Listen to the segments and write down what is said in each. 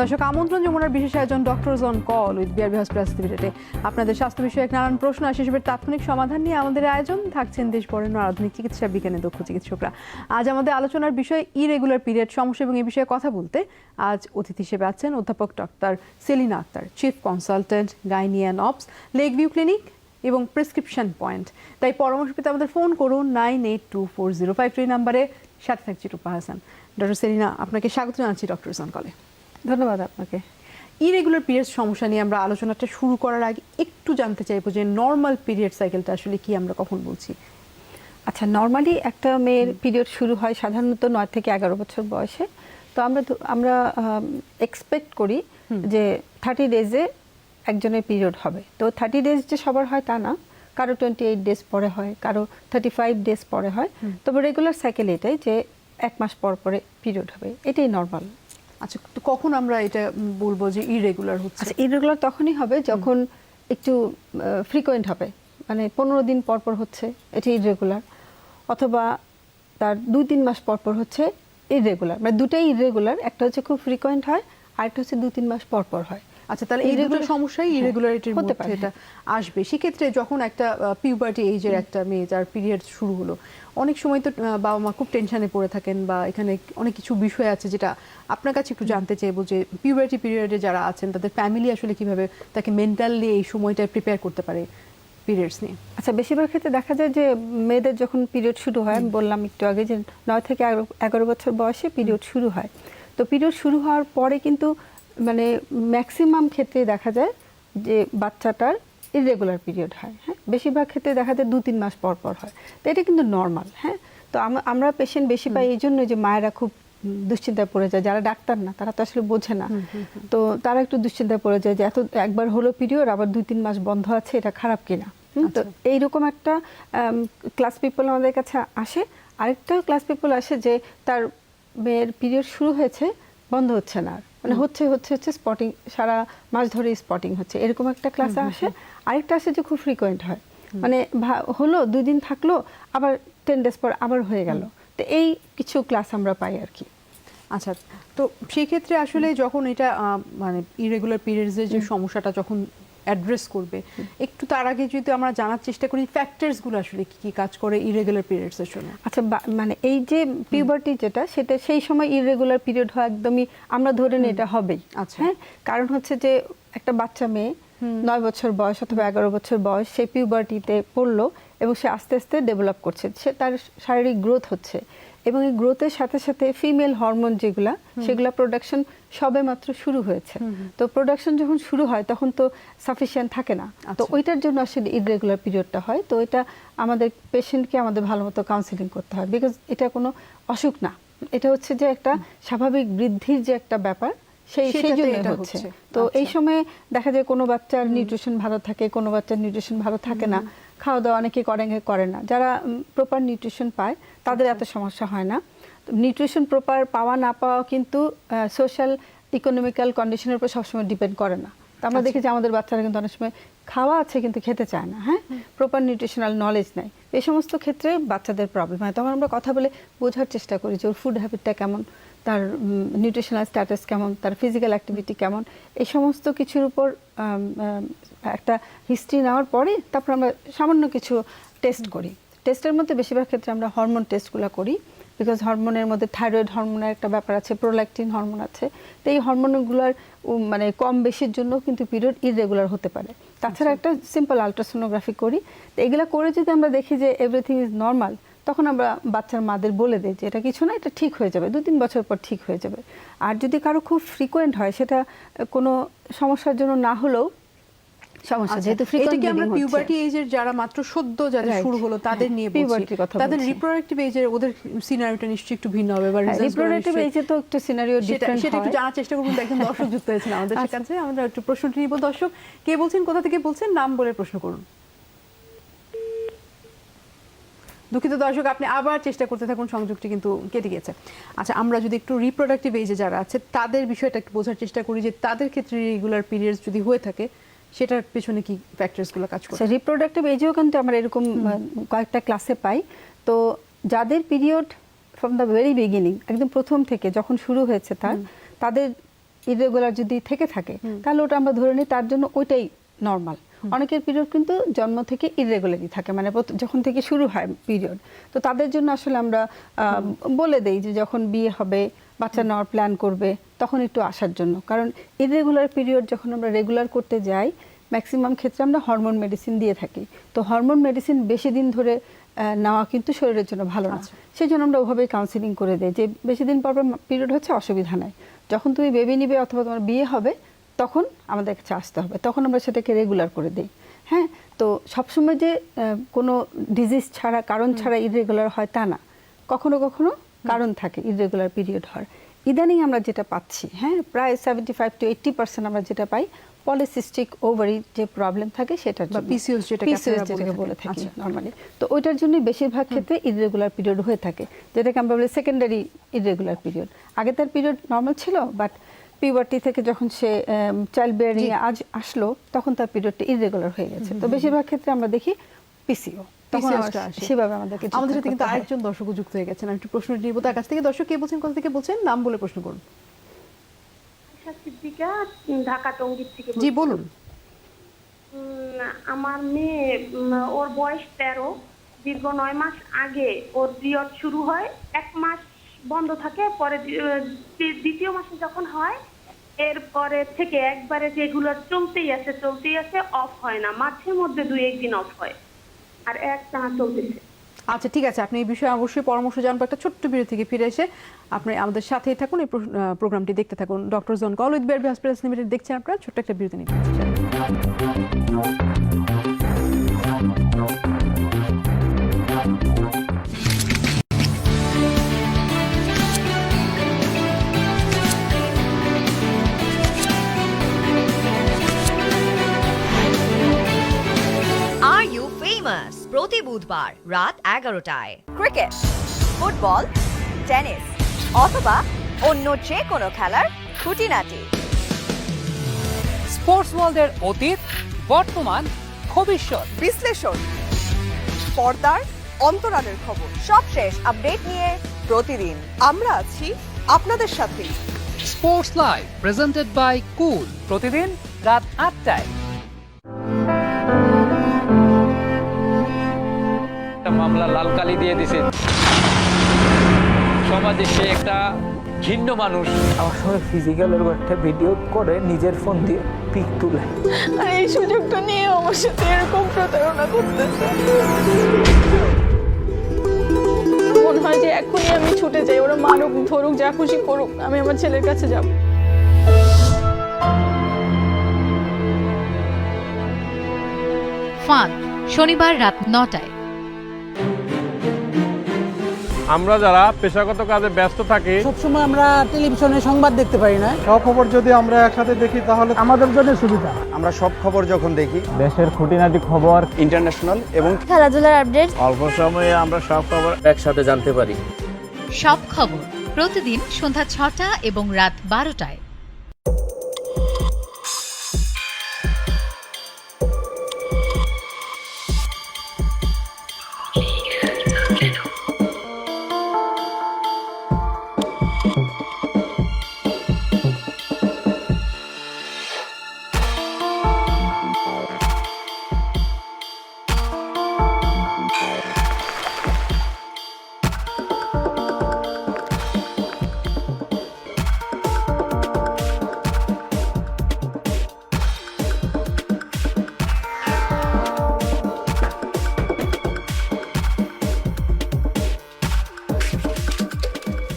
দর্শক, আমন্ত্রণ যমুনার বিশেষ আয়োজন doctors on call with BRB hospital আপনাদের স্বাস্থ্য বিষয়ক নানান প্রশ্ন আর সেসবের তাৎক্ষণিক সমাধান নিয়ে আমাদের আয়োজন থাকছেন দেশ বরেণ্য আধুনিক চিকিৎসা বিজ্ঞানের দক্ষ চিকিৎসকরা। আজ আমাদের আলোচনার বিষয় ইরেগুলার পিরিয়ড সমস্যা এবং এই বিষয়ে কথা বলতে আজ অতিথি হিসেবে আছেন অধ্যাপক doctor Selina Akhtar chief consultant গাইনিয়ান obs lake view clinic এবং প্রেসক্রিপশন পয়েন্ট তাই পরামর্শ পেতে আমাদের ফোন করুন nine eight two four zero five three নাম্বারে সাথে থাকছি রূপা হাসান। ডক্টর সেলিনা, আপনাকে স্বাগত জানাচ্ছি ডক্টর জন কলে ধন্যবাদ আপনাকে। ইরেগুলার পিরিয়ড সমস্যা নিয়ে আমরা আলোচনাটা শুরু করার আগে একটু জানতে চাইব যে নর্মাল পিরিয়ড সাইকেলটা আসলে কি আমরা কখন বলছি? আচ্ছা নর্মালি একটা মেয়ের পিরিয়ড শুরু হয় সাধারণত নয় থেকে এগারো বছর বয়সে। তো আমরা আমরা এক্সপেক্ট করি যে থার্টি ডেজে একজনের পিরিয়ড হবে। তো থার্টি ডেজ যে সবার হয় তা না। কারও টোয়েন্টি এইট ডেজ পরে হয় কারও থার্টি ফাইভ ডেজ পরে হয়। তবে রেগুলার সাইকেল এটাই যে এক মাস পর পরে পিরিয়ড হবে। এটাই নর্মাল আচ্ছা তো কখন আমরা এটা বলব যে ইরেগুলার হচ্ছে? আচ্ছা ইরেগুলার তখনই হবে যখন একটু ফ্রিকোয়েন্ট হবে। মানে পনেরো দিন পর পর হচ্ছে এটা ইরেগুলার অথবা তার দুই তিন মাস পর পর হচ্ছে ইরেগুলার মানে দুটাই ইরেগুলার একটা হচ্ছে খুব ফ্রিকোয়েন্ট হয়, আরেকটা হচ্ছে দু তিন মাস পর পর হয়। আচ্ছা তাহলে এই দুটো সমস্যাই হ্যাঁ, ইরেগুলারিটির মধ্যে এটা আসবে। সেক্ষেত্রে যখন একটা পিউবার্টি এইজের একটা মেয়ে যার পিরিয়ড শুরু হলো অনেক সময় তো বাবা মা খুব টেনশনে পড়ে থাকেন বা এখানে অনেক কিছু বিষয় আছে যেটা আপনার কাছে একটু জানতে চাইব যে পিউবার্টি পিরিয়ডে যারা আছেন তাদের ফ্যামিলি আসলে কীভাবে তাকে মেন্টালি এই সময়টা প্রিপেয়ার করতে পারে পিরিয়ডস নিয়ে? আচ্ছা বেশিরভাগ ক্ষেত্রে দেখা যায় যে মেয়েদের যখন পিরিয়ড শুরু হয় আমি বললাম একটু আগে যে নয় থেকে এগারো বছর বয়সে পিরিয়ড শুরু হয়। তো পিরিয়ড শুরু হওয়ার পরে কিন্তু মানে ম্যাক্সিমাম ক্ষেত্রে দেখা যায় যে বাচ্চাটার ইরেগুলার পিরিয়ড হয় হ্যাঁ? বেশিরভাগ ক্ষেত্রে দেখা যায় দু তিন মাস পর পর হয়। তো এটা কিন্তু নর্মাল হ্যাঁ? তো আমরা পেশেন্ট বেশি পাই এই জন্য যে মায়েরা খুব দুশ্চিন্তায় পড়ে যায়। যারা ডাক্তার না তারা তো আসলে বোঝে না। তো তারা একটু দুশ্চিন্তায় পড়ে যায় যে এত একবার হলো পিরিয়ড আবার দুই তিন মাস বন্ধ আছে এটা খারাপ কিনা? হুম, তো এইরকম একটা ক্লাস পিপল আমাদের কাছে আসে। আরেকটা ক্লাস পিপল আসে যে তার মেয়ের পিরিয়ড শুরু হয়েছে বন্ধ হচ্ছে না। মানে হচ্ছে হচ্ছে হচ্ছে স্পটিং সারা মাস ধরে স্পটিং হচ্ছে। এরকম একটা ক্লাসে আসে। আরেকটা আসে যে খুব ফ্রিকোয়েন্ট হয়। মানে হলো দুই দিন থাকল আবার টেন ডেজ পর আবার হয়ে গেল। তো এই কিছু ক্লাস আমরা পাই আর কি। আচ্ছা তো সেক্ষেত্রে আসলে যখন এটা মানে ইরেগুলার পিরিয়ডসের যে সমস্যাটা যখন অ্যাড্রেস করবে। একটু তার আগে যদি আমরা জানার চেষ্টা করি ফ্যাক্টরসগুলো আসলে কি কি কাজ করে ইরেগুলার পিরিয়ডসের জন্য? আচ্ছা মানে এই যে পিউবার্টি যেটা সেটা সেই সময় ইরেগুলার পিরিয়ড হয় একদমই আমরা ধরে নিই এটা হবেই। আচ্ছা। হ্যাঁ? কারণ হচ্ছে যে একটা বাচ্চা মেয়ে নয় বছর বয়স অথবা এগারো বছর বয়স সে পিউবার্টিতে পড়ল এবং সে আস্তে আস্তে ডেভেলপ করছে। সে তার শারীরিক গ্রোথ হচ্ছে। এবং এই গ্রোথের সাথে সাথে ফিমেল হরমোন যেগুলা সেগুলা প্রোডাকশন সবে মাত্র শুরু হয়েছে। তো প্রোডাকশন যখন শুরু হয় তখন তো সাফিসিয়েন্ট থাকে না। তো আচ্ছা। ওইটার জন্য আসলে ইরেগুলার পিরিয়ডটা হয়। তো এটা আমাদের পেশেন্টকে আমাদের ভালো মতো কাউন্সিলিং করতে হয়। বিকজ এটা কোনো অসুখ না। এটা হচ্ছে যে একটা স্বাভাবিক বৃদ্ধির যে একটা ব্যাপার সেই সেই জন্য এটা হচ্ছে। হচ্ছে। তো এই আচ্ছা। সময় দেখা যায় কোনো বাচ্চার নিউট্রিশন ভালো থাকে কোনো বাচ্চার নিউট্রিশন ভালো থাকে না। খাওয়া দাওয়া অনেকে করে করে না। যারা প্রপার নিউট্রিশন পায় তাদের। এত সমস্যা হয় না। নিউট্রিশন প্রপার পাওয়া না পাওয়া কিন্তু সোশ্যাল ইকোনমিক্যাল কন্ডিশনের উপর সবসময় ডিপেন্ড করে না। তো আমরা আচ্ছা। দেখি যে আমাদের বাচ্চারা কিন্তু অনেক সময় খাওয়া আছে কিন্তু খেতে চায় না হ্যাঁ? প্রপার নিউট্রিশনাল নলেজ নেই। এই সমস্ত ক্ষেত্রে বাচ্চাদের প্রবলেম হয়। তখন আমরা কথা বলে বোঝার চেষ্টা করি যে ওর ফুড হ্যাবিটটা কেমন। তার নিউট্রিশনাল স্ট্যাটাস কেমন তার ফিজিক্যাল অ্যাক্টিভিটি কেমন এই সমস্ত কিছুর উপর একটা হিস্ট্রি নেওয়ার পরে তারপর আমরা সামান্য কিছু টেস্ট করি। টেস্টের মধ্যে বেশিরভাগ ক্ষেত্রে আমরা হরমোন টেস্টগুলো করি বিকজ হরমোনের মধ্যে থাইরয়েড হরমোনের একটা ব্যাপার আছে প্রোল্যাকটিন হরমোন আছে। তো এই হরমোনগুলোর মানে কম বেশির জন্য কিন্তু পিরিয়ড ইরেগুলার হতে পারে। তাছাড়া একটা সিম্পল আলট্রাসোনোগ্রাফি করি। তো এগুলো করে যদি আমরা দেখি যে এভরিথিং ইজ নর্মাল তখন আমরা বাচ্চার মাদের বলে দিই যে এটা কিছু না এটা ঠিক হয়ে যাবে দু তিন বছর পর ঠিক হয়ে যাবে। আর যদি কারও খুব ফ্রিকোয়েন্ট হয় সেটা কোনো সমস্যার জন্য না হলেও সমস্যা আচ্ছা, যেহেতু এটা কি আমরা পিউবার্টি এজের যারা মাত্র সদ্য যাদের শুরু হলো তাদের হ্যাঁ, নিয়ে বলছি। তাদের। রিপ্রোডাক্টিভ এজের ওদের সিনারিওটা নিশ্চয়ই একটু ভিন্ন হবে বা হ্যাঁ, reasons গুলো reproductive নিশ্চয়ই- age এ তো একটু সিনারিও ডিফারেন্ট সেটা একটু জানার চেষ্টা করব একজন দর্শক যুক্ত হয়েছেন আমাদের আচ্ছা। কাছে। আমরা একটু প্রশ্নটি নিব। দর্শক কে বলছেন কোথা থেকে বলছেন? নাম বলে প্রশ্ন করুন। দুঃখিত দর্শক আপনি আবার চেষ্টা করতে থাকুন সংযোগটি কিন্তু কেটে গেছে। আচ্ছা আমরা যদি একটু রিপ্রোডাক্টিভ এজে যারা আছে তাদের বিষয়টা একটু বোঝার চেষ্টা করি যে তাদের ক্ষেত্রে রেগুলার পিরিয়ডস যদি হয়ে থাকে সেটার পেছনে কি ফ্যাক্টরসগুলো কাজ করে? আচ্ছা রিপ্রোডাক্টিভ এজেও কিন্তু আমরা এরকম কয়েকটা ক্লাসে পাই। তো যাদের period from the very beginning একদম প্রথম থেকে যখন শুরু হয়েছে তার তাদের ইরেগুলার যদি থেকে থাকে তাহলে ওটা আমরা ধরে নিই তার জন্য ওইটাই নর্মাল অনেকের পিরিয়ড কিন্তু জন্ম থেকে ইরেগুলারই থাকে মানে যখন থেকে শুরু হয় পিরিয়ড। তো তাদের জন্য আসলে আমরা বলে দেই যে যখন বিয়ে হবে বাচ্চা নেওয়ার প্ল্যান করবে তখন একটু আসার জন্য। কারণ ইরেগুলার পিরিয়ড যখন আমরা রেগুলার করতে যাই ম্যাক্সিমাম ক্ষেত্রে আমরা হরমোন মেডিসিন দিয়ে থাকি। তো হরমোন মেডিসিন বেশি দিন ধরে নেওয়া কিন্তু শরীরের জন্য ভালো না। সেই জন্য আমরা ওভাবেই কাউন্সিলিং করে দিই যে বেশি দিন পর পিরিয়ড হচ্ছে অসুবিধা নাই। যখন তুমি বেবি নিবে অথবা তোমার বিয়ে হবে তখন আমাদের কাছে আসতে হবে। তখন আমরা সেটাকে রেগুলার করে দিই। হ্যাঁ? তো সবসময় যে কোনো ডিজিজ ছাড়া কারণ ছাড়া ইরেগুলার হয় তা না। কখনো কখনো কারণ থাকে ইরেগুলার পিরিয়ড হওয়ার ইদানিং আমরা যেটা পাচ্ছি হ্যাঁ প্রায় seventy five to eighty percent আমরা যেটা পাই পলিসিস্টিক ওভারি যে প্রবলেম থাকে সেটার যেটাকে বলে থাকি আচ্ছা। নর্মালি তো ওইটার জন্য বেশিরভাগ ক্ষেত্রে ইরেগুলার পিরিয়ড হয়ে থাকে। যেটাকে আমরা বলি সেকেন্ডারি ইরেগুলার পিরিয়ড আগে তার পিরিয়ড নর্মাল ছিল বাট পিউবার্টি থেকে যখন সে চাইল্ড বিয়ারিং এ আজ আসলো তখন তার পিরিয়ডটা ইরেগুলার হয়ে গেছে। তো বেশিরভাগ ক্ষেত্রে আমরা দেখি পিসিও তখন PCOS আমরা টা আসে। সেভাবে আমাদেরকে আমাদের সাথে কিন্তু আরেকজন দর্শক যুক্ত হয়ে গেছেন। আমি একটু প্রশ্ন নিব তার কাছ থেকে। দর্শক কে বলছেন কোথা থেকে বলছেন? নাম বলে প্রশ্ন করুন। সিদ্দিকা ঢাকা টঙ্গীর থেকে জি বলুন। উম, আমার মেয়ে ওর বয়স তেরো। দীর্ঘ নয় মাস আগে ওর পিরিয়ড শুরু হয়। এক মাস বন্ধ থাকে পরে দ্বিতীয় মাসে যখন হয় এরপরে থেকে একবারে যেগুলো চলতেই আছে চলতেই আছে অফ হয় না। মাঝে মধ্যে দুই একদিন অফ হয়। আর এক টানা চলতেছে। আচ্ছা ঠিক আছে। আপনি এই বিষয়ে অবশ্যই পরামর্শ জানব। একটা ছোট্ট বিরতি থেকে ফিরে এসে আপনি আমাদের সাথেই থাকুন। এই প্রোগ্রামটি দেখতে থাকুন। ডক্টর জন কল উইথ বেয়ার হসপিটাল লিমিটেড দেখছেন আপনারা। ছোট্ট একটা বিরতি নিতে রাত এগারোটায়। ক্রিকেট ফুটবল টেনিস অথবা অন্য যে কোনো খেলার খুঁটিনাটি। স্পোর্টস ওয়ার্ল্ডের অতীত বর্তমান ভবিষ্যৎ। বিশ্লেষণ পর্দার অন্তরালের খবর। সবশেষ আপডেট নিয়ে প্রতিদিন আমরা আছি আপনাদের সাথে। Sports live presented by cool. প্রতিদিন রাত আটটায়। একটা মামলা লাল কালি দিয়ে দিছে। সমাজে সে একটা ঘিন্ন মানুষ। আমার সঙ্গে ফিজিক্যাল এরকম একটা ভিডিও করে নিজের ফোন দিয়ে পিক তুলে। আর এই সুযোগটা নিয়ে অবশ্যই এরকম প্রতারণা করতেছে। মনে হয় যে এখনই আমি ছুটে যাই ওরা মারুক ধরুক যা খুশি করুক আমি আমার ছেলের কাছে যাব। ফাঁদ শনিবার রাত নটায়। আমরা যারা পেশাগত কাজে ব্যস্ত থাকি সবসময় আমরা টেলিভিশনে সংবাদ দেখতে পারি না। সব খবর যদি আমরা একসাথে দেখি তাহলে আমাদের জন্য সুবিধা। আমরা সব খবর যখন দেখি দেশের খুঁটিনাটি খবর ইন্টারন্যাশনাল এবং খেলাধুলার আপডেট অল্প সময়ে আমরা সব খবর একসাথে জানতে পারি। সব খবর প্রতিদিন সন্ধ্যা ছটা এবং রাত বারোটায়।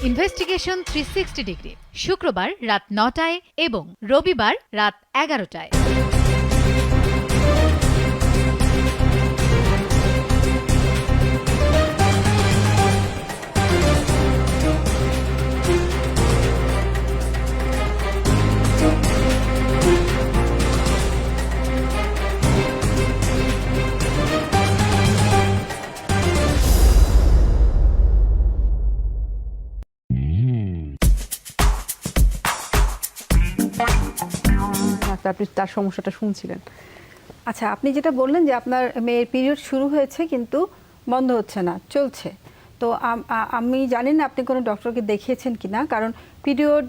ইনভেস্টিগেশন থ্রি ডিগ্রি শুক্রবার রাত নটায় এবং রবিবার রাত এগারোটায়। আপনি তার সমস্যাটা শুনছিলেন। আচ্ছা আপনি যেটা বললেন যে আপনার মেয়ের পিরিয়ড শুরু হয়েছে কিন্তু বন্ধ হচ্ছে না, চলছে। তো আমি জানি না আপনি কোনো ডক্টরকে দেখিয়েছেন কি না কারণ পিরিয়ড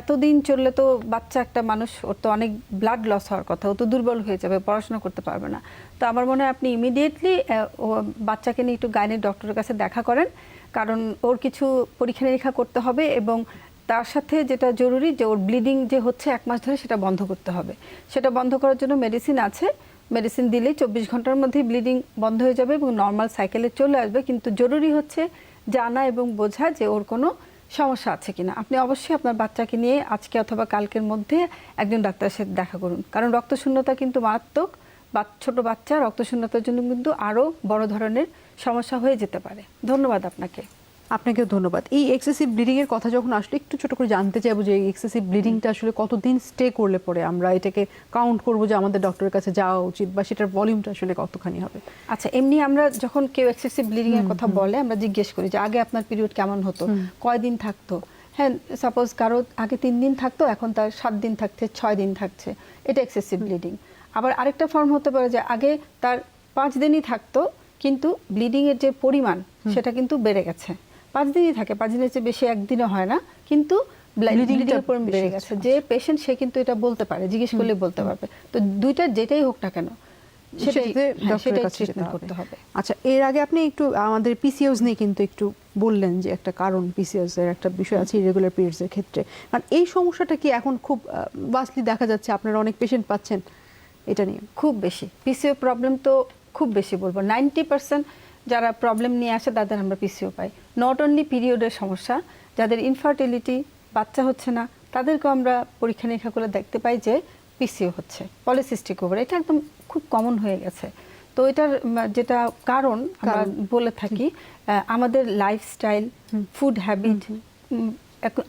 এতদিন চললে তো বাচ্চা একটা মানুষ, ওর তো অনেক ব্লাড লস হওয়ার কথা, ও তো দুর্বল হয়ে যাবে, পড়াশোনা করতে পারবে না। তো আমার মনে হয় আপনি ইমিডিয়েটলি ও বাচ্চাকে নিয়ে একটু গাইনিক ডক্টরের কাছে দেখা করেন, কারণ ওর কিছু পরীক্ষা নিরীক্ষা করতে হবে এবং তার সাথে যেটা জরুরি যে ওর ব্লিডিং যে হচ্ছে এক মাস ধরে সেটা বন্ধ করতে হবে। সেটা বন্ধ করার জন্য মেডিসিন আছে। মেডিসিন দিলেই চব্বিশ ঘণ্টার মধ্যেই ব্লিডিং বন্ধ হয়ে যাবে এবং নর্মাল সাইকেলে চলে আসবে। কিন্তু জরুরি হচ্ছে জানা এবং বোঝা যে ওর কোনো সমস্যা আছে কিনা। আপনি অবশ্যই আপনার বাচ্চাকে নিয়ে আজকে অথবা কালকের মধ্যে একজন ডাক্তারের সাথে দেখা করুন। কারণ রক্তশূন্যতা কিন্তু মারাত্মক। বা ছোট বাচ্চা রক্তশূন্যতার জন্য কিন্তু আরও বড় ধরনের সমস্যা হয়ে যেতে পারে। ধন্যবাদ আপনাকে। আপনাকেও ধন্যবাদ। এই এক্সেসিভ ব্লিডিং এর কথা যখন আসলে একটু ছোট করে জানতে চাইব যে এই এক্সেসিভ ব্লিডিংটা আসলে কতদিন স্টে করলে পরে আমরা এটাকে কাউন্ট করব যে আমাদের ডক্টরের কাছে যাওয়া উচিত বা সেটার ভলিউমটা আসলে কতখানি হবে। আচ্ছা এমনি আমরা যখন কেউ এক্সেসিভ ব্লিডিং এর কথা বলে আমরা জিজ্ঞেস করি যে আগে আপনার পিরিয়ড কেমন হতো? কয়দিন থাকতো? হ্যাঁ সাপোজ কারও আগে তিন দিন থাকতো এখন তার সাত দিন থাকছে ছয় দিন থাকছে। এটা এক্সেসিভ ব্লিডিং আবার আরেকটা ফর্ম হতে পারে যে আগে তার পাঁচ দিনই থাকতো কিন্তু ব্লিডিং এর যে পরিমাণ সেটা কিন্তু বেড়ে গেছে। পাঁচ দিনই থাকে পাঁচ দিনের চেয়ে বেশি একদিনও হয় না কিন্তু বেড়ে গেছে। যে পেশেন্ট সে কিন্তু এটা বলতে পারে জিজ্ঞেস করলে বলতে পারবে। তো দুইটা যেটাই হোক না কেন হ্যাঁ, করতে হবে। আচ্ছা এর আগে আপনি একটু আমাদের পিসিওস নিয়ে কিন্তু একটু বললেন যে একটা কারণ পিসিওস এর একটা বিষয় আছে ইরেগুলার পিরিয়ডস এর ক্ষেত্রে। কারণ এই সমস্যাটা কি এখন খুব বাসলি দেখা যাচ্ছে আপনারা অনেক পেশেন্ট পাচ্ছেন এটা নিয়ে? খুব বেশি। পিসিও প্রবলেম তো খুব বেশি বলব। নাইনটি পার্সেন্ট যারা প্রবলেম নিয়ে আসে তাদের আমরা পিসিও পাই। নট অনলি পিরিয়ডের সমস্যা যাদের ইনফার্টিলিটি বাচ্চা হচ্ছে না তাদেরকেও আমরা পরীক্ষা নিরীক্ষা করে দেখতে পাই যে পিসিও হচ্ছে পলিসিস্টিক ওভার এটা একদম খুব কমন হয়ে গেছে। তো এটার যেটা কারণ আমরা বলে থাকি আমাদের লাইফস্টাইল ফুড হ্যাবিট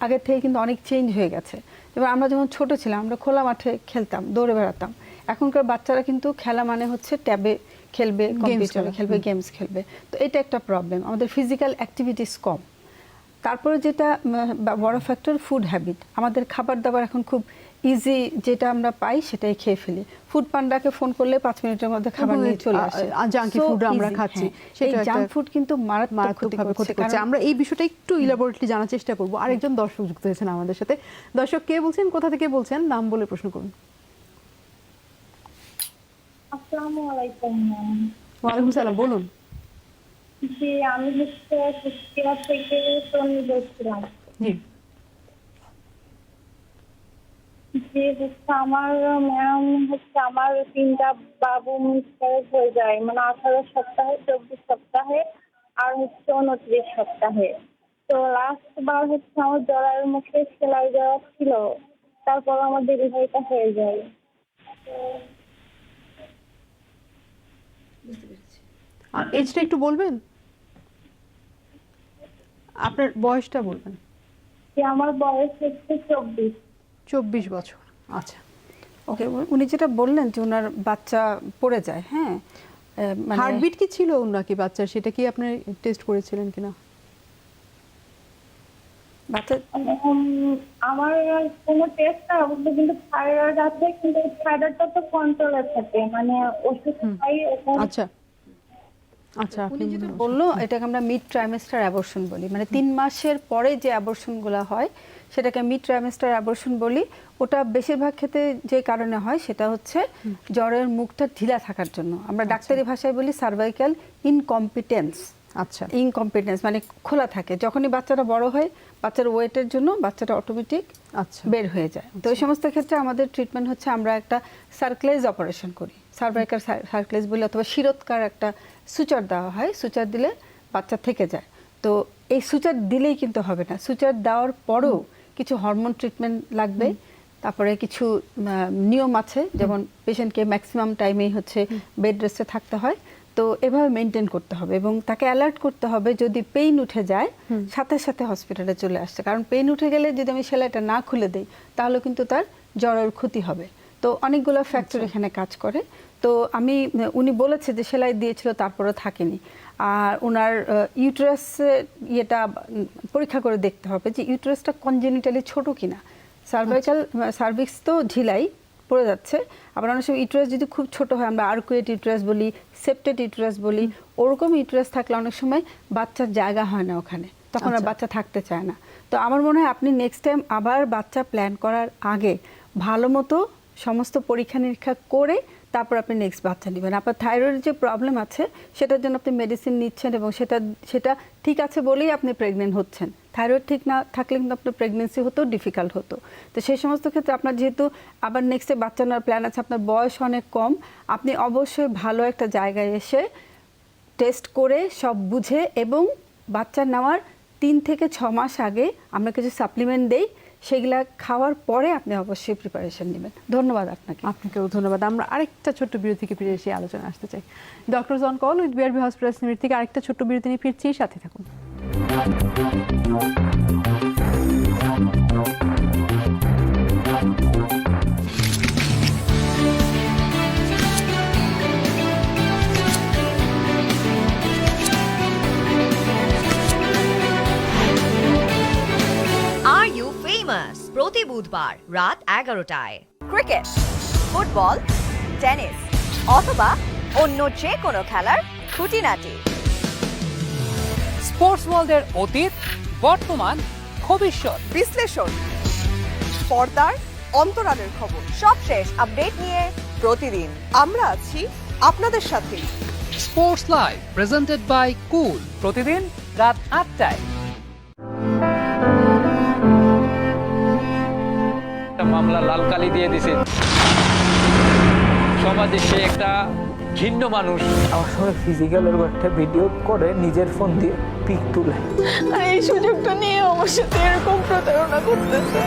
আগের থেকে কিন্তু অনেক চেঞ্জ হয়ে গেছে। এবার আমরা যখন ছোট ছিলাম আমরা খোলা মাঠে খেলতাম দৌড়ে বেড়াতাম। এখনকার বাচ্চারা কিন্তু খেলা মানে হচ্ছে ট্যাবে খেলবে কম্পিউটারে খেলবে গেমস খেলবে। তো এটা একটা প্রবলেম আমাদের ফিজিক্যাল অ্যাক্টিভিটিস কম। তারপরে যেটা বড় ফ্যাক্টর ফুড হ্যাবিট আমাদের খাবার দাবার এখন খুব ইজি যেটা আমরা পাই সেটাই খেয়ে ফেলি। ফুড পান্ডাকে ফোন করলে পাঁচ মিনিটের মধ্যে খাবার নিয়ে চলে আসে। junky আমরা খাচ্ছি, একটা জাঙ্ক ফুড কিন্তু মারাত্মকভাবে ক্ষতি করছে। আমরা এই বিষয়টা একটু ইলাবোরেটলি জানার চেষ্টা করব। আরেকজন দর্শক যুক্ত হয়েছেন আমাদের সাথে। দর্শক কে বলছেন? কোথা থেকে বলছেন? নাম বলে প্রশ্ন করুন। আসসালামু আলাইকুম ওয়ালাইকুম সালাম বলুন। জি আমি হচ্ছে কুষ্টিয়া থেকে তনি বলছিলাম। জি। যে হচ্ছে আমার ম্যাম হচ্ছে আমার তিনটা বাবু মিসক্যারেজ হয়ে যায় মানে আঠারো সপ্তাহে চব্বিশ সপ্তাহে আর হচ্ছে উনত্রিশ সপ্তাহে। তো লাস্ট বার হচ্ছে আমার জরায়ের মুখে সেলাই দেওয়া ছিল তারপর আমার ডেলিভারিটা হয়ে যায়। তো আর এজটা একটু বলবেন? আপনার বয়সটা বলবেন? আমার বয়স হচ্ছে চব্বিশ। চব্বিশ বছর আচ্ছা। ওকে উনি যেটা বললেন যে ওনার বাচ্চা পড়ে যায় হ্যাঁ? আহ, মানে- হার্টবিট কি ছিল নাকি বাচ্চার? সেটা কি আপনি টেস্ট করেছিলেন কিনা? বাচ্চা আমার কোনো টেস্ট না বলতে কিন্তু থাইরয়েড আছে কিন্তু থাইরয়েডটা তো কন্ট্রোলে থাকে মানে ওষুধ খাই আচ্ছা। আচ্ছা আপনি হয়- বলল এটাকে আমরা মিড ট্রাইমেস্টার অ্যাবর্শন বলি। মানে তিন মাসের পরে যে অ্যাবর্শনগুলো হয় সেটাকে মিড ট্রাইমেস্টার অ্যাবর্শন বলি। ওটা বেশিরভাগ ক্ষেত্রে যে কারণে হয় সেটা হচ্ছে জ্বরের মুখটা ঢিলা থাকার জন্য। আমরা ডাক্তারি ভাষায় বলি সার্ভাইকাল ইনকম্পিটেন্স আচ্ছা। ইনকম্পিটেন্স মানে খোলা থাকে। যখনই বাচ্চাটা বড় হয় বাচ্চার ওয়েটের জন্য বাচ্চাটা অটোমেটিক আচ্ছা। বের হয়ে যায়। তো এই সমস্ত ক্ষেত্রে আমাদের ট্রিটমেন্ট হচ্ছে আমরা একটা সার্কলাইজ অপারেশন করি। সার্ভাইকার সার্কলাইজ বলে অথবা শিরোৎকার একটা সুচার দেওয়া হয়। সুচার দিলে বাচ্চা থেকে যায়। তো এই সুচার দিলেই কিন্তু হবে না। সুচার দেওয়ার পরেও কিছু হরমোন ট্রিটমেন্ট লাগবে। তারপরে কিছু নিয়ম আছে। যেমন পেশেন্টকে ম্যাক্সিমাম টাইমেই হচ্ছে বেড রেস্টে থাকতে হয়। তো এভাবে মেনটেন করতে হবে এবং তাকে অ্যালার্ট করতে হবে যদি পেইন উঠে যায় সাথে সাথে হসপিটালে চলে আসছে। কারণ পেইন উঠে গেলে যদি আমি সেলাইটা না খুলে দিই তাহলে কিন্তু তার জ্বরের ক্ষতি হবে। তো অনেকগুলো ফ্যাক্টর এখানে কাজ করে। তো আমি উনি বলেছে যে সেলাই দিয়েছিল তারপরে থাকেনি। আর ওনার ইউটারাস ইয়েটা পরীক্ষা করে দেখতে হবে যে ইউটারাসটা কনজেনিটালি ছোট কিনা। সার্ভাইকাল সার্ভিক্স তো ঢিলাই পড়ে যাচ্ছে। আবার অনেক সময় ইউট্রাস যদি খুব ছোট হয় আমরা আর্কুয়েট ইউট্রাস বলি সেপ্টেড ইউট্রাস বলি ওরকম ইউট্রাস থাকলে অনেক সময় বাচ্চার জায়গা হয় না ওখানে। তখন আর আচ্ছা। বাচ্চা থাকতে চায় না। তো আমার মনে হয় আপনি নেক্সট টাইম আবার বাচ্চা প্ল্যান করার আগে ভালো মতো সমস্ত পরীক্ষা নিরীক্ষা করে তারপর আপনি নেক্সট বাচ্চা নেবেন। আপনার থাইরয়েড যে প্রবলেম আছে সেটার জন্য আপনি মেডিসিন নিচ্ছেন এবং সেটা সেটা ঠিক আছে বলেই আপনি প্রেগনেন্ট হচ্ছেন। থাইরয়েড ঠিক না থাকলে কিন্তু আপনার প্রেগনেন্সি হতেও ডিফিকাল্ট হতো। তো সেই সমস্ত ক্ষেত্রে আপনার যেহেতু আবার নেক্সটে বাচ্চা নেওয়ার প্ল্যান আছে, আপনার বয়স অনেক কম, আপনি অবশ্যই ভালো একটা জায়গায় এসে টেস্ট করে সব বুঝে এবং বাচ্চা নেওয়ার তিন থেকে ছ মাস আগে আমরা কিছু সাপ্লিমেন্ট দেই, সেগুলা খাওয়ার পরে আপনি অবশ্যই প্রিপারেশন নেবেন। ধন্যবাদ আপনাকে। আপনাকেও ধন্যবাদ। আমরা আরেকটা ছোট্ট বিরতি থেকে ফিরে এসে আলোচনা আসতে চাই। Doctors on call with BRB hospital সিমির থেকে আরেকটা ছোট্ট বিরতি নিয়ে ফিরছি, সাথে থাকুন। আর প্রতি বুধবার রাত এগারোটায়। ক্রিকেট ফুটবল টেনিস অথবা অন্য যে কোনো খেলার খুঁটিনাটি। স্পোর্টস ওয়ার্ল্ডের অতীত বর্তমান ভবিষ্যৎ। বিশ্লেষণ পর্দার অন্তরালের খবর। সবশেষ আপডেট নিয়ে প্রতিদিন। আমরা আছি আপনাদের সাথে। Sports live presented by cool. প্রতিদিন রাত আটটায়। একটা মামলা লাল কালি দিয়ে দিছে। সমাজে সে একটা ঘিন্ন মানুষ। আমার সঙ্গে ফিজিক্যাল এরকম একটা ভিডিও করে নিজের ফোন দিয়ে। পিক তুলে। আর এই সুযোগটা নিয়ে সাথে এরকম প্রতারণা করতেছে।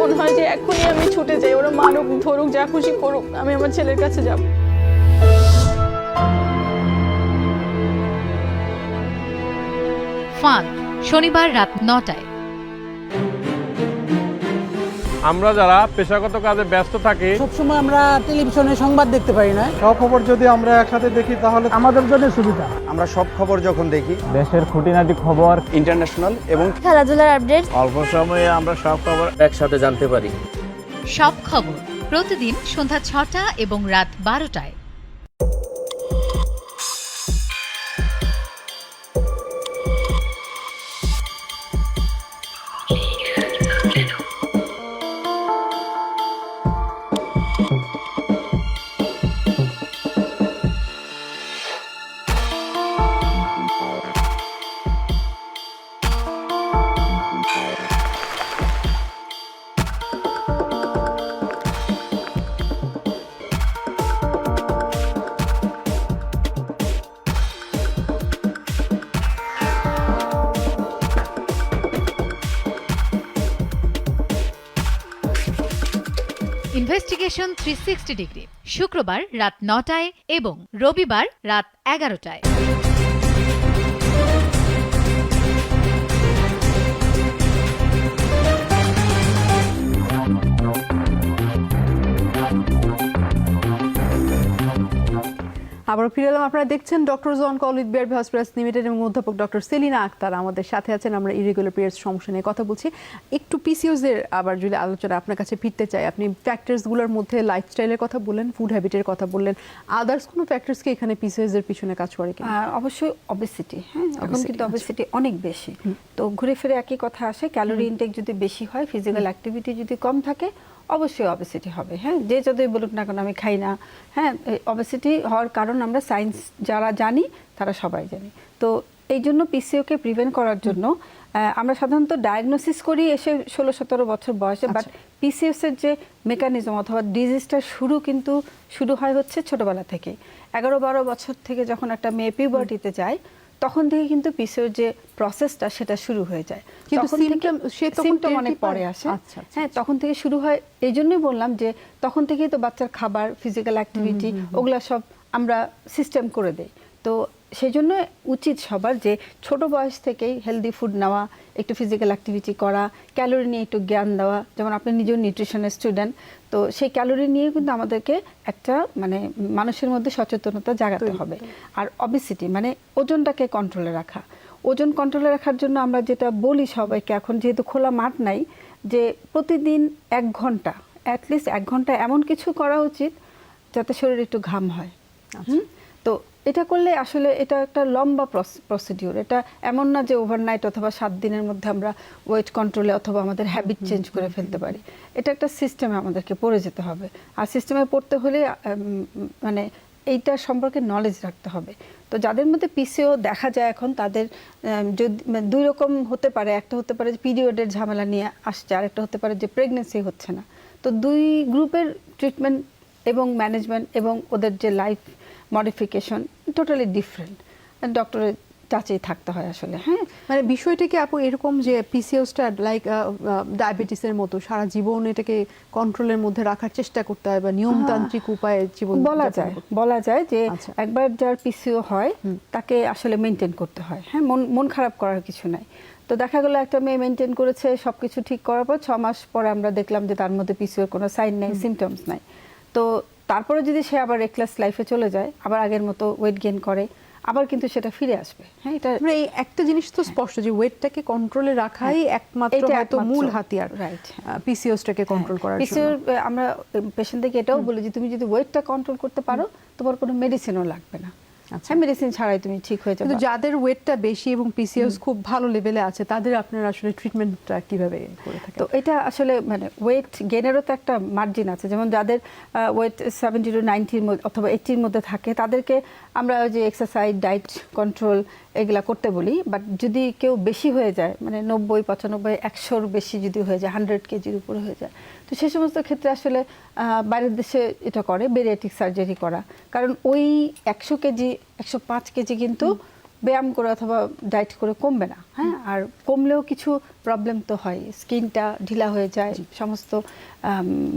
মনে হয় যে এখনই আমি ছুটে যাই ওরা মারুক ধরুক যা খুশি করুক আমি আমার ছেলের কাছে যাব। ফান শনিবার রাত নটায়। আমরা যারা পেশাগত কাজে ব্যস্ত থাকি সবসময় আমরা টেলিভিশনে সংবাদ দেখতে পারি না। সব খবর যদি আমরা একসাথে দেখি তাহলে আমাদের জন্য সুবিধা। আমরা সব খবর যখন দেখি দেশের খুঁটিনাটি খবর ইন্টারন্যাশনাল এবং খেলাধুলার আপডেট অল্প সময়ে আমরা সব খবর একসাথে জানতে পারি। সব খবর প্রতিদিন সন্ধ্যা ছটা এবং রাত বারোটায়। ইনভেস্টিগেশন থ্রি সিক্সটি ডিগ্রি শুক্রবার রাত নটায় এবং রবিবার রাত এগারোটায়। আবার ফিরে এলাম। আপনারা দেখছেন doctors on call with BRB hospital limited এবং অধ্যাপক ডক্টর সেলিনা আক্তার আমাদের সাথে আছেন। আমরা ইরেগুলার পিরিয়ডস সমস্যা নিয়ে কথা বলছি। একটু পিসিওস এর আবার যদি আলোচনা আপনার কাছে ফিরতে চাই আপনি ফ্যাক্টরসগুলোর মধ্যে লাইফস্টাইলের কথা বললেন ফুড হ্যাবিটের কথা বললেন। আদার্স কোনো ফ্যাক্টরস কি এখানে পিসিওস এর পিছনে কাজ করে কিনা? অবশ্যই অবেসিটি হ্যাঁ? এখন কিন্তু আচ্ছা। অবেসিটি অনেক বেশি। তো ঘুরে ফিরে একই কথা আসে। ক্যালোরি ইনটেক যদি বেশি হয় ফিজিক্যাল অ্যাক্টিভিটি যদি কম থাকে অবশ্যই অবেসিটি হবে। হ্যাঁ যে যতই বলুক না কেন আমি খাই না। হ্যাঁ অবেসিটি হওয়ার কারণ আমরা সায়েন্স যারা জানি তারা সবাই জানি। তো এই জন্য পিসিওকে প্রিভেন্ট করার জন্য আমরা সাধারণত ডায়াগনোসিস করি এসে ষোলো সতেরো বছর বয়সে বাট পিসিএস এর যে মেকানিজম অথবা ডিজিজটার শুরু কিন্তু শুরু হয় হচ্ছে ছোটবেলা থেকে এগারো বারো বছর থেকে যখন একটা মেয়ে পিউবার্টিতে যায় তখন থেকে কিন্তু পিসিওর যে প্রসেসটা সেটা শুরু হয়ে যায়। কিন্তু সিমটম সে তখন অনেক পরে আসে। আচ্ছা, আচ্ছা, হ্যাঁ তখন থেকে শুরু হয়। এই জন্যই বললাম যে তখন থেকেই তো বাচ্চার খাবার ফিজিক্যাল অ্যাক্টিভিটি ওগুলা সব আমরা সিস্টেম করে দেই। তো সেই জন্য উচিত সবার যে ছোট বয়স থেকেই হেলদি ফুড নেওয়া একটু ফিজিক্যাল অ্যাক্টিভিটি করা ক্যালোরি নিয়ে একটু জ্ঞান দেওয়া যেমন আপনি নিজেও নিউট্রিশনের স্টুডেন্ট তো সেই ক্যালোরি নিয়ে কিন্তু আমাদেরকে একটা মানে মানুষের মধ্যে সচেতনতা জাগাতে হবে। আর অবেসিটি মানে ওজনটাকে কন্ট্রোলে রাখা। ওজন কন্ট্রোলে রাখার জন্য আমরা যেটা বলি সবাইকে এখন যেহেতু খোলা মাঠ নাই যে প্রতিদিন এক ঘণ্টা অ্যাটলিস্ট এক ঘণ্টা এমন কিছু করা উচিত যাতে শরীরে একটু ঘাম হয়। হুম? এটা করলে আসলে এটা একটা লম্বা প্রসিডিউর এটা এমন না যে ওভারনাইট অথবা সাত দিনের মধ্যে আমরা ওয়েট কন্ট্রোলে অথবা আমাদের হ্যাবিট চেঞ্জ করে ফেলতে পারি। এটা একটা সিস্টেমে আমাদেরকে পড়ে যেতে হবে। আর সিস্টেমে পড়তে হলে মানে এইটা সম্পর্কে নলেজ রাখতে হবে। তো যাদের মধ্যে পিসিও দেখা যায় এখন তাদের যদি মানে দুই রকম হতে পারে। একটা হতে পারে যে পিরিয়ডের ঝামেলা নিয়ে আসছে আর একটা হতে পারে যে প্রেগনেন্সি হচ্ছে না। তো দুই গ্রুপের ট্রিটমেন্ট এবং ম্যানেজমেন্ট এবং ওদের যে লাইফ মডিফিকেশন টোটালি ডিফারেন্ট ডক্টরের টাচেই থাকতে হয় আসলে হ্যাঁ? মানে বিষয়টা কি আপু এরকম যে পিসিওসটা লাইক ডায়াবেটিসের মতো সারা জীবন এটাকে কন্ট্রোলের মধ্যে রাখার চেষ্টা করতে হয় বা নিয়মতান্ত্রিক উপায়ে জীবন বলা যায় বলা যায় যে আচ্ছা। একবার যার পিসিও হয় তাকে আসলে মেনটেন করতে হয় হ্যাঁ? মন মন খারাপ করার কিছু নাই। তো দেখা গেলো একটা মেয়ে মেনটেন করেছে সবকিছু ঠিক করার পর ছ মাস পরে আমরা দেখলাম যে তার মধ্যে পিসিওর কোনো সাইন নাই সিমটমস নাই। তো তারপরে যদি সে আবার রেকলাস লাইফে চলে যায় আবার আগের মতো ওয়েট গেইন করে আবার কিন্তু সেটা ফিরে আসবে। হ্যাঁ এটা মানে এই একটা জিনিস তো স্পষ্ট যে ওয়েটটাকে কন্ট্রোলে রাখাই একমাত্র এটা হয়তো একমাত্র। মূল হাতিয়ার রাইট পিসিওসটাকে কন্ট্রোল করার জন্য। পিসিওর আমরা পেশেন্টদেরকে এটাও বলি যে তুমি যদি ওয়েটটা কন্ট্রোল করতে পারো তোমার কোনো মেডিসিনও লাগবে না। হ্যাঁ মেডিসিন ছাড়াই তুমি ঠিক হয়ে যাবে। কিন্তু যাদের ওয়েটটা বেশি এবং পিসিওস খুব ভালো লেভেলে আছে তাদের আপনারা আসলে ট্রিটমেন্টটা কীভাবে করে থাকেন? তো এটা আসলে মানে ওয়েট গেনেরও তো একটা মার্জিন আছে। যেমন যাদের ওয়েট সেভেন্টি টু নাইনটির মধ্যে অথবা এইটির মধ্যে থাকে তাদেরকে আমরা ওই যে এক্সারসাইজ ডায়েট কন্ট্রোল এগুলা করতে বলি। বাট যদি কেউ বেশি হয়ে যায় মানে নব্বই পঁচানব্বই একশোর বেশি যদি হয়ে যায় হান্ড্রেড কেজির উপরে হয়ে যায় তো সে সমস্ত ক্ষেত্রে আসলে বাইরের দেশে এটা করে বেরিয়াটিক সার্জারি করা। কারণ ওই একশো কেজি একশো পাঁচ কেজি কিন্তু ব্যায়াম করে অথবা ডায়েট করে কমবে না হ্যাঁ? আর কমলেও কিছু প্রবলেম তো হয়। স্কিনটা ঢিলা হয়ে যায় সমস্ত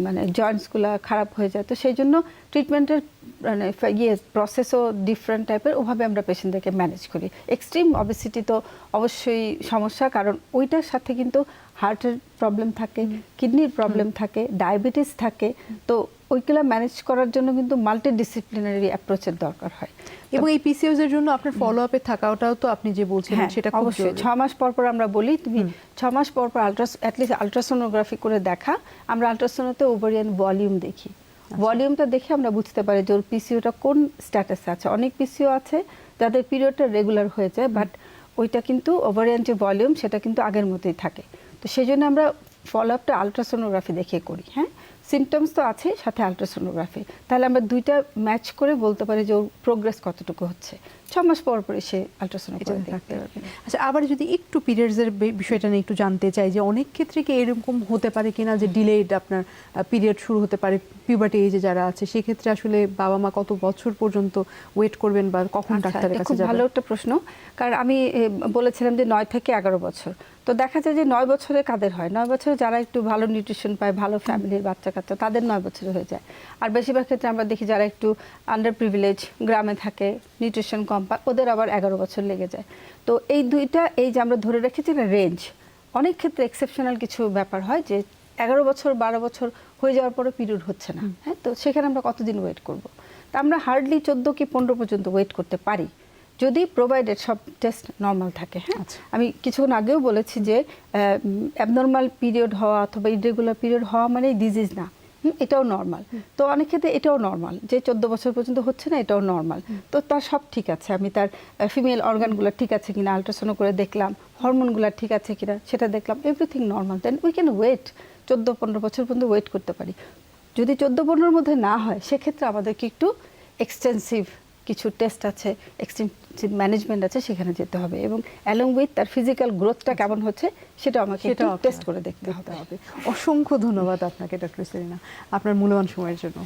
মানে জয়েন্টসগুলো খারাপ হয়ে যায়। তো সেই জন্য ট্রিটমেন্টের মানে ইয়ে প্রসেসও ডিফারেন্ট টাইপের ওভাবে আমরা পেশেন্টদেরকে ম্যানেজ করি। এক্সট্রিম অবেসিটি তো অবশ্যই সমস্যা কারণ ওইটার সাথে কিন্তু হার্টের প্রবলেম থাকে কিডনির প্রবলেম থাকে ডায়াবেটিস থাকে তো ওইগুলো ম্যানেজ করার জন্য কিন্তু মাল্টি ডিসিপ্লিনারি অ্যাপ্রোচের দরকার হয়। এবং এই পিসিওস এর জন্য আপনার ফলো আপে থাকাটাও তো আপনি যে বলছিলেন হ্যাঁ, সেটা খুব অবশ্যই। ছ মাস পর পর আমরা বলি তুমি ছ মাস পর পর আলট্রাস অ্যাটলিস্ট আলট্রাসোনোগ্রাফি করে দেখা। আমরা আলট্রাসোনোতে ওভারিয়ান ভলিউম দেখি। আচ্ছা। ভলিউমটা দেখে আমরা বুঝতে পারি যে ওর পিসিওটা কোন স্ট্যাটাসে আছে। অনেক পিসিও আছে যাদের পিরিয়ডটা রেগুলার হয়ে যায় বাট ওইটা কিন্তু ওভারিয়ান যে ভলিউম সেটা কিন্তু আগের মতোই থাকে। তো সেই জন্য আমরা ফলো আপটা আলট্রাসোনোগ্রাফি দেখে করি হ্যাঁ? সিমটমস তো আছে সাথে আলট্রাসোনোগ্রাফি তাহলে আমরা দুইটা ম্যাচ করে বলতে পারি যে ওর প্রোগ্রেস কতটুকু হচ্ছে। ছ মাস পর পরে সে দেখতে থাকতে পারবে। আচ্ছা আবার যদি একটু পিরিয়ডস এর বিষয়টা নিয়ে একটু জানতে চাই যে অনেক ক্ষেত্রে কি এরকম হতে পারে কিনা যে ডিলেড আপনার পিরিয়ড শুরু হতে পারে পিউবার্টি এজে যারা আছে সেক্ষেত্রে আসলে বাবা মা কত বছর পর্যন্ত ওয়েট করবেন বা কখন আচ্ছা, ডাক্তারের কাছে খুব ভালো একটা প্রশ্ন। কারণ আমি বলেছিলাম যে নয় থেকে এগারো বছর। তো দেখা যায় যে নয় বছরে কাদের হয়? নয় বছরে যারা একটু ভালো নিউট্রিশন পায় ভালো ফ্যামিলির বাচ্চা কাচ্চা তাদের নয় বছরে হয়ে যায়। আর বেশিরভাগ ক্ষেত্রে আমরা দেখি যারা একটু আন্ডার প্রিভিলেজ গ্রামে থাকে নিউট্রিশন কম পায় ওদের আবার এগারো বছর লেগে যায়। তো এই দুইটা এই যে আমরা ধরে রেখেছি এটা রেঞ্জ অনেক ক্ষেত্রে এক্সেপশনাল কিছু ব্যাপার হয় যে এগারো বছর বারো বছর হয়ে যাওয়ার পরে পিরিয়ড হচ্ছে না। হ্যাঁ তো সেখানে আমরা কতদিন ওয়েট করব? তা আমরা হার্ডলি চোদ্দ কি পনেরো পর্যন্ত ওয়েট করতে পারি। যদি প্রোভাইডেড সব টেস্ট নর্মাল থাকে হ্যাঁ? আমি কিছুক্ষণ আগেও বলেছি যে অ্যাবনর্মাল পিরিয়ড হওয়া অথবা ইরেগুলার পিরিয়ড হওয়া মানে ডিজিজ না। এটাও নর্মাল তো অনেক ক্ষেত্রে এটাও নর্মাল যে চোদ্দ বছর পর্যন্ত হচ্ছে না এটাও নর্মাল তো তার সব ঠিক আছে আমি তার ফিমেল অর্গানগুলো ঠিক আছে কিনা আলট্রাসাউন্ড করে দেখলাম হরমোনগুলো ঠিক আছে কিনা সেটা দেখলাম everything normal then we can wait চোদ্দ পনেরো বছর পর্যন্ত ওয়েট করতে পারি। যদি চোদ্দ পনেরোর মধ্যে না হয় সেক্ষেত্রে আমাদেরকে একটু এক্সটেন্সিভ কিছু টেস্ট আছে এক্সটেন্সিভ ম্যানেজমেন্ট আছে সেখানে যেতে হবে। এবং অ্যালং উইথ তার ফিজিক্যাল গ্রোথটা কেমন হচ্ছে সেটা আমাকে একটু সেটাও টেস্ট করে দেখতে হবে। অসংখ্য ধন্যবাদ আপনাকে ডক্টর সেরিনা আপনার মূল্যবান সময়ের জন্য।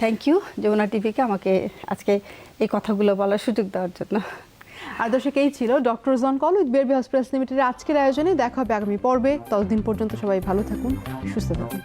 থ্যাংক ইউ যমুনা টিভিকে আমাকে আজকে এই কথাগুলো বলার সুযোগ দেওয়ার জন্য। আর দর্শক এই ছিল doctors on call with BRB hospitals লিমিটেডের আজকের আয়োজনে। দেখা হবে আগামী পর্বে। ততদিন পর্যন্ত সবাই ভালো থাকুন সুস্থ থাকুন।